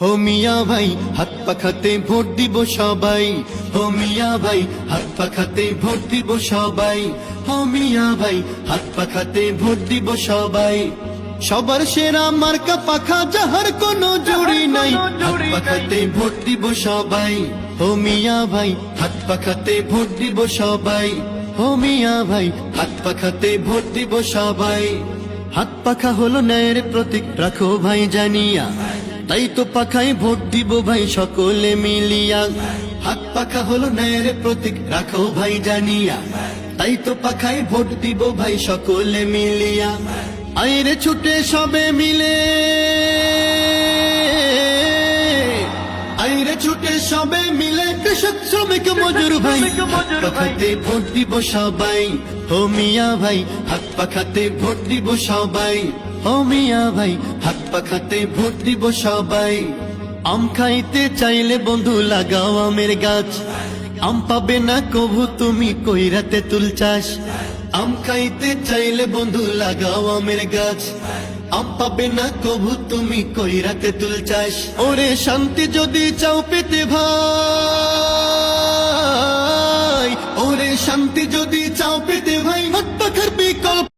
হো মিয়া ভাই হাত পাখাতে ভোট দিব সবাই। হো মিয়া ভাই হাত পাখাতে ভোট দিব সবাই। হো মিয়া ভাই হাত পাখাতে ভোট দিব সবাই। সবার সেরা মার্কা পাখা যাহার কোনো জুড়ি নাই। হাত পাখাতে ভোট দিব সবাই। হো মিয়া ভাই হাত পাখাতে ভোট দিব সবাই। হো মিয়া ভাই হাত পাখাতে ভোট দিব সবাই। হাত পাখা হলো ন্যায়ের প্রতীক রাখো ভাই জানিয়া। তাই তো পাখায় ভোট দিব ভাই সকলে মিলিয়া। হাত পাখা হলো ন্যায়ের প্রতীক, রাখো ভাই জানিয়া। তাই তো পাখায় ভোট দিব ভাই সকলে মিলিয়া। আইরে ছুটে সবে মিলে সবে মিলে কৃষক শ্রমিক মজুর ভাই। পাখাতে ভোট দিব সবাই হো মিয়া ভাই। হাত পাখাতে ভোট দিব সবাই হো মিয়া ভাই। হাত পাখাতে ভোট দিব সবাই। আম খাইতে চাইলে বন্ধু লাগাও আমের গাছ। আম পাবে না কভু তুমি কইরাতে তুল চাষ। আম খাইতে চাইলে বন্ধু লাগাও আমের গাছ। আপাবে না কবু তুমি কই রাতে তুল চাস ওরে শান্তি যদি চাও পেতে ভাই, ওরে শান্তি যদি চাও পেতে